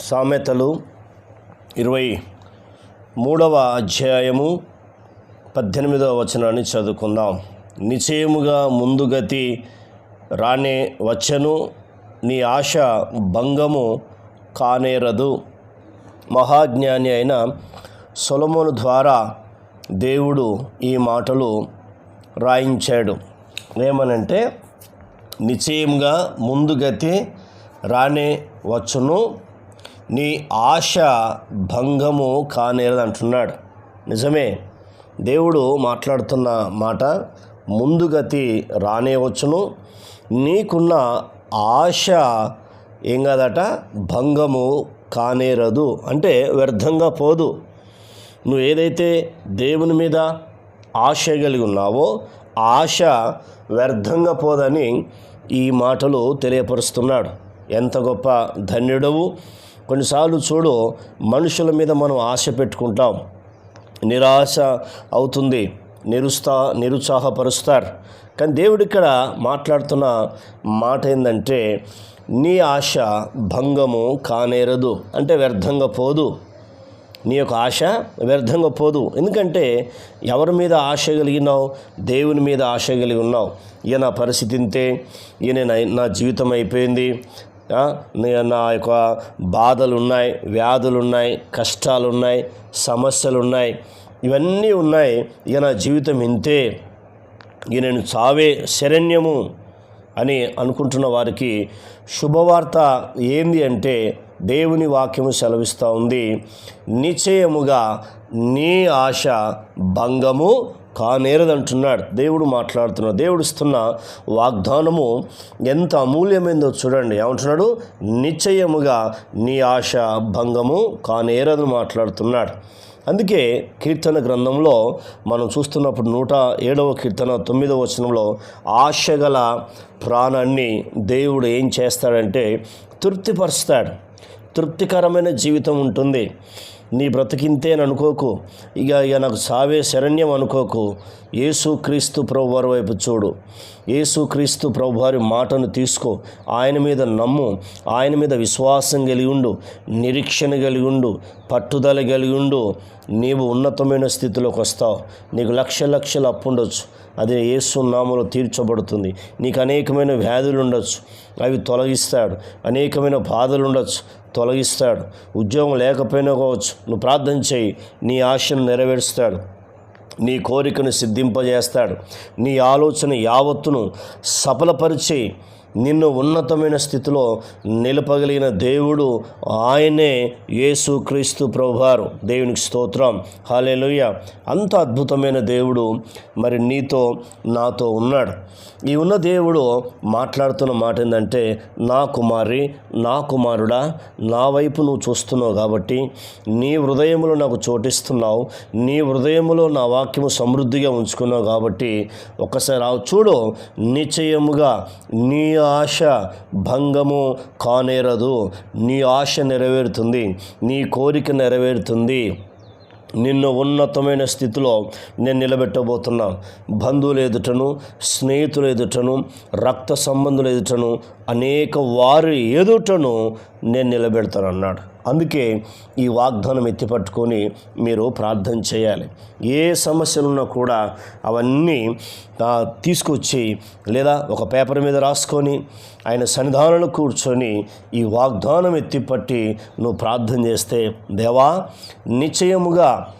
సామెతలు ఇరవై మూడవ అధ్యాయము పద్దెనిమిదవ వచనాన్ని చదువుకుందాం. నిశ్చయముగా ముందుగతి రానే వచ్చను నీ ఆశ భంగము కానేరదు. మహాజ్ఞాని అయిన సొలమును ద్వారా దేవుడు ఈ మాటలు రాయించాడు. ఏమనంటే నిశ్చయంగా ముందుగతి రానే వచ్చును నీ ఆశ భంగము కానేరదు అంటున్నాడు. నిజమే. దేవుడు మాట్లాడుతున్న మాట ముందుగతి రానే వచ్చును. నీకున్న ఆశ ఏం కాదట? భంగము కానేరదు. అంటే వ్యర్థంగా పోదు. నువ్వు ఏదైతే దేవుని మీద ఆశ కలిగి ఉన్నావో ఆశ వ్యర్థంగా పోదని ఈ మాటలు తెలియపరుస్తున్నాడు. ఎంత గొప్ప ధన్యుడవు. కొన్నిసార్లు చూడు మనుషుల మీద మనం ఆశ పెట్టుకుంటాం. నిరాశ అవుతుంది. నిరుస్తా నిరుత్సాహపరుస్తారు. కానీ దేవుడు ఇక్కడ మాట్లాడుతున్న మాట ఏంటంటే నీ ఆశ భంగము కానేరదు. అంటే వ్యర్థంగా పోదు. నీ యొక్క ఆశ వ్యర్థంగా పోదు. ఎందుకంటే ఎవరి మీద ఆశ కలిగినావు దేవుని మీద ఆశ కలిగి ఉన్నావు. ఈయన పరిస్థితి ఇంతే. ఈయన నా- నా జీవితం అయిపోయింది. నా యొక్క బాధలు ఉన్నాయి వ్యాధులు ఉన్నాయి కష్టాలు ఉన్నాయి సమస్యలు ఉన్నాయి ఇవన్నీ ఉన్నాయి. ఇక నా జీవితం ఇంతే. ఇక నేను చావే శరణ్యము అని అనుకుంటున్న వారికి శుభవార్త ఏంది అంటే దేవుని వాక్యము సెలవిస్తూ ఉంది. నిశ్చయముగా నీ ఆశ భంగము కానేరదంటున్నాడు. దేవుడు మాట్లాడుతున్నాడు. దేవుడు ఇస్తున్న వాగ్దానము ఎంత అమూల్యమైందో చూడండి. ఏమంటున్నాడు? నిశ్చయముగా నీ ఆశ భంగము కానేరదని మాట్లాడుతున్నాడు. అందుకే కీర్తన గ్రంథంలో మనం చూస్తున్నప్పుడు నూట ఏడవ కీర్తన తొమ్మిదవ వచనంలో ఆశగల ప్రాణాన్ని దేవుడు ఏం చేస్తాడంటే తృప్తిపరుస్తాడు. తృప్తికరమైన జీవితం ఉంటుంది. నీ బ్రతికింతేని అనుకోకు. ఇక ఇక నాకు సావే శరణ్యం అనుకోకు. యేసు క్రీస్తు ప్రభువారి వైపు చూడు. యేసు క్రీస్తు ప్రభువారి మాటను తీసుకో. ఆయన మీద నమ్ము. ఆయన మీద విశ్వాసం కలిగి ఉండు. నిరీక్షణ కలిగి ఉండు. పట్టుదల కలిగి ఉండు. నీవు ఉన్నతమైన స్థితిలోకి వస్తావు. నీకు లక్ష లక్షల అప్పు ఉండొచ్చు. అది యేసు నామలో తీర్చబడుతుంది. నీకు అనేకమైన వ్యాధులు ఉండొచ్చు. అవి తొలగిస్తాడు. అనేకమైన బాధలు ఉండొచ్చు. తొలగిస్తాడు. ఉద్యోగం లేకపోయినా కావచ్చు నువ్వు ప్రార్థన చేయి నీ ఆశను నెరవేరుస్తాడు. నీ కోరికను సిద్ధింపజేస్తాడు. నీ ఆలోచన యావత్తును సఫలపరిచి నిన్ను ఉన్నతమైన స్థితిలో నిలపగలిగిన దేవుడు ఆయనే యేసు క్రీస్తు ప్రభువారు. దేవునికి స్తోత్రం. హాలేలుయ అంత అద్భుతమైన దేవుడు మరి నీతో నాతో ఉన్నాడు. ఈ ఉన్న దేవుడు మాట్లాడుతున్న మాట ఏంటంటే నా కుమారి నా కుమారుడా నా వైపు నువ్వు చూస్తున్నావు కాబట్టి నీ హృదయములో నాకు చోటిస్తున్నావు నీ హృదయములో నా వాక్యము సమృద్ధిగా ఉంచుకున్నావు కాబట్టి ఒక్కసారి ఆ చూడు నిశ్చయముగా నీ ఆశ భంగము కానేరదు. నీ ఆశ నెరవేరుతుంది. నీ కోరిక నెరవేరుతుంది. నిన్ను ఉన్నతమైన స్థితిలో నేను నిలబెట్టబోతున్నా. బంధువులు ఎదుటను స్నేహితులు ఎదుటను రక్త సంబంధులు ఎదుటను అనేక వారి ఎదుటను నేను నిలబెడతాను అన్నాడు అందుకే ఈ వాగ్దానం ఎత్తిపట్టుకొని మీరు ప్రార్థన చేయాలి. ఏ సమస్యలున్నా కూడా అవన్నీ తీసుకొచ్చి లేదా ఒక పేపర్ మీద రాసుకొని ఆయన సన్నిధానంలో కూర్చొని ఈ వాగ్దానం ఎత్తిపట్టి నువ్వు ప్రార్థన చేస్తే దేవా నిశ్చయముగా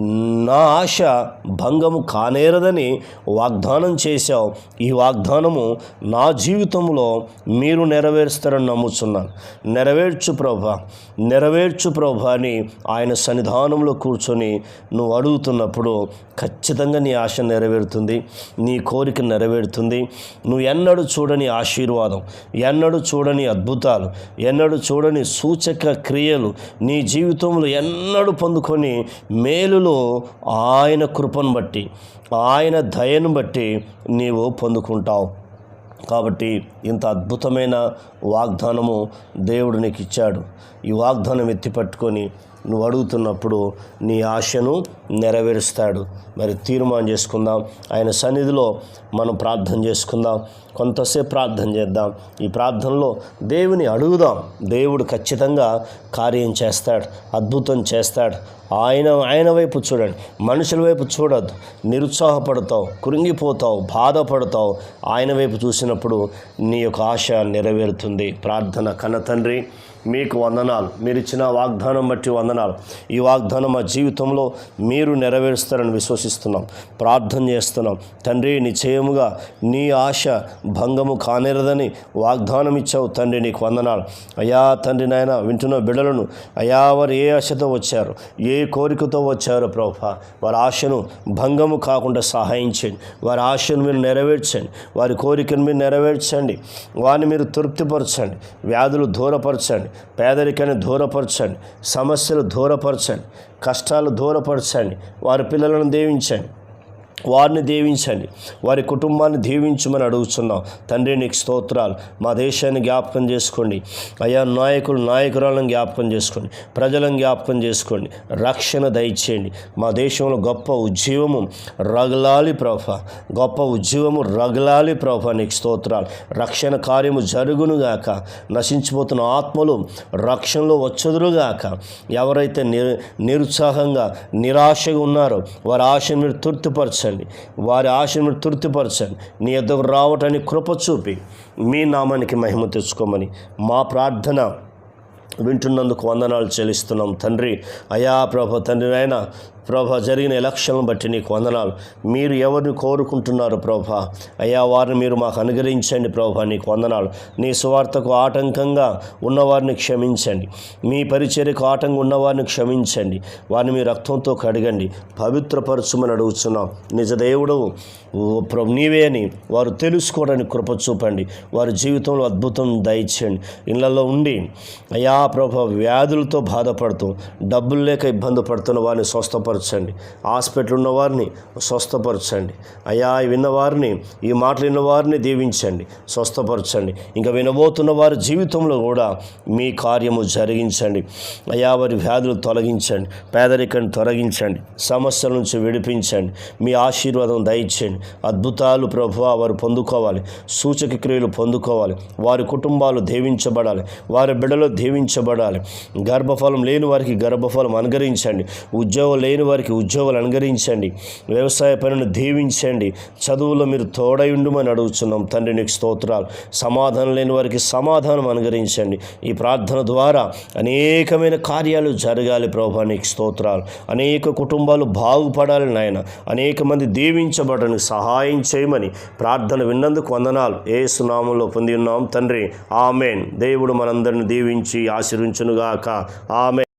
నా ఆశ భంగము కానేరదని వాగ్దానం చేశావు. ఈ వాగ్దానము నా జీవితంలో మీరు నెరవేరుస్తారని నమ్ముతున్నాను నెరవేర్చు ప్రభ నెరవేర్చు ప్రభ అని ఆయన సన్నిధానంలో కూర్చొని నువ్వు అడుగుతున్నప్పుడు ఖచ్చితంగా నీ ఆశ నెరవేరుతుంది నీ కోరిక నెరవేరుతుంది. నువ్వు ఎన్నడూ చూడని ఆశీర్వాదం ఎన్నడూ చూడని అద్భుతాలు ఎన్నడూ చూడని సూచక క్రియలు నీ జీవితంలో ఎన్నడూ పొందుకొని మేలులో ఆయన కృపను బట్టి ఆయన దయను బట్టి నీవు పొందుకుంటావు. కాబట్టి ఇంత అద్భుతమైన వాగ్దానము దేవుడు నీకు ఇచ్చాడు ఈ వాగ్దానం ఎత్తిపట్టుకొని నువ్వు అడుగుతున్నప్పుడు నీ ఆశను నెరవేరుస్తాడు. మరి తీర్మానం చేసుకుందాం. ఆయన సన్నిధిలో మనం ప్రార్థన చేసుకుందాం. కొంతసేపు ప్రార్థన చేద్దాం. ఈ ప్రార్థనలో దేవుని అడుగుదాం. దేవుడు ఖచ్చితంగా కార్యం చేస్తాడు. అద్భుతం చేస్తాడు. ఆయన ఆయన వైపు చూడండి. మనుషుల వైపు చూడద్దు. నిరుత్సాహపడతావు కృంగిపోతావు బాధపడతావు. ఆయన వైపు చూసినప్పుడు నీ యొక్క ఆశ నెరవేరుతుంది. ప్రార్థన కన్న తండ్రి. మీకు వందనాలు. మీరు ఇచ్చిన వాగ్దానం బట్టి వందనాలు. ఈ వాగ్దానం మా జీవితంలో మీరు నెరవేరుస్తారని విశ్వసిస్తున్నాం. ప్రార్థన చేస్తున్నాం. తండ్రి నిశ్చయముగా నీ ఆశ భంగము కానేరదని వాగ్దానం ఇచ్చావు తండ్రి నీకు వందనాలు. అయా తండ్రి నాయన వింటున్న బిడలను అయా వారు ఏ ఆశతో వచ్చారు? ఏ కోరికతో వచ్చారు ప్రభా? వారి ఆశను భంగము కాకుండా సహాయం చేయండి వారి ఆశను మీరు నెరవేర్చండి. వారి కోరికను మీరు నెరవేర్చండి. వారిని మీరు తృప్తిపరచండి. వ్యాధులు దూరపరచండి. పేదరికాన్ని దూరపరచండి సమస్యలు దూరపరచండి కష్టాలు దూరపరచండి వారి పిల్లలను దీవించండి. వారిని దీవించండి. వారి కుటుంబాన్ని దీవించమని అడుగుతున్నాం తండ్రి నీకు స్తోత్రాలు. మా దేశాన్ని జ్ఞాపకం చేసుకోండి. అయా నాయకులు నాయకురాలను జ్ఞాపకం చేసుకోండి. ప్రజలను జ్ఞాపకం చేసుకోండి. రక్షణ దయచేయండి. మా దేశంలో గొప్ప ఉద్యమము రగలాలి ప్రభ. గొప్ప ఉద్యమము రగలాలి ప్రభ. నీకు స్తోత్రాలు. రక్షణ కార్యము జరుగునుగాక నశించిపోతున్న ఆత్మలు రక్షణలో వచ్చదురుగాక ఎవరైతే నిరు నిరుత్సాహంగా నిరాశగా ఉన్నారో వారి ఆశ మీరు తృప్తిపరచండి వారి ఆశను తృప్తిపరచండి. నీ ఎద్దకు రావటానికి కృప చూపి మీ నామానికి మహిమ తెచ్చుకోమని మా ప్రార్థన వింటున్నందుకు వందనాలు చెల్లిస్తున్నాం. తండ్రి అయా ప్రభ తండ్రి నాయన ప్రభ జరిగిన ఎలక్షన్లను బట్టి నీకు వందనాలు. మీరు ఎవరిని కోరుకుంటున్నారు ప్రభా? అయ్యా వారిని మీరు మాకు అనుగ్రహించండి ప్రభా నీకు వందనాలు. నీ సువార్తకు ఆటంకంగా ఉన్నవారిని క్షమించండి. మీ పరిచర్యకు ఆటంకం ఉన్నవారిని క్షమించండి. వారిని మీ రక్తంతో కడగండి. పవిత్రపరచుమని అడుగుతున్నాం నిజ దేవుడు ప్రభు నీవే అని వారు తెలుసుకోవడానికి కృప చూపండి. వారి జీవితంలో అద్భుతం దయచేయండి. ఇళ్ళలో ఉండి అయా ప్రభ వ్యాధులతో బాధపడుతూ డబ్బులు లేక ఇబ్బంది పడుతున్న వారిని స్వస్థపరచండి. హాస్పిటల్ ఉన్నవారిని స్వస్థపరచండి. అయా విన్నవారిని ఈ మాటలు విన్నవారిని దీవించండి స్వస్థపరచండి. ఇంకా వినబోతున్న వారి జీవితంలో కూడా మీ కార్యము జరిగించండి. అయా వారి వ్యాధులు తొలగించండి పేదరికాన్ని తొలగించండి సమస్యల నుంచి విడిపించండి. మీ ఆశీర్వాదం దయచేయండి. అద్భుతాలు ప్రభు వారు పొందుకోవాలి. సూచక క్రియలు పొందుకోవాలి. వారి కుటుంబాలు దీవించబడాలి. వారి బిడ్డలు దీవించబడాలి. గర్భఫలం లేని వారికి గర్భఫలం అనుగరించండి ఉద్యోగం లేని వారికి ఉద్యోగాలు అనుగరించండి వ్యవసాయ పనులను దీవించండి. చదువులో మీరు తోడయుండు ఉండుమని అడుగుతున్నాం తండ్రి నీకు స్తోత్రాలు. సమాధానం లేని వారికి సమాధానం అనుగరించండి ఈ ప్రార్థన ద్వారా అనేకమైన కార్యాలు జరగాలి ప్రభా నీకు స్తోత్రాలు. అనేక కుటుంబాలు బాగుపడాలి నాయన. అనేక మంది దీవించబడడానికి సహాయం చేయమని ప్రార్థన విన్నందుకు వందనాలు. ఏ సునామంలో పొంది ఉన్నాం. తండ్రి ఆమెన్. దేవుడు మనందరిని దీవించి ఆశీర్వించునుగాక. ఆమె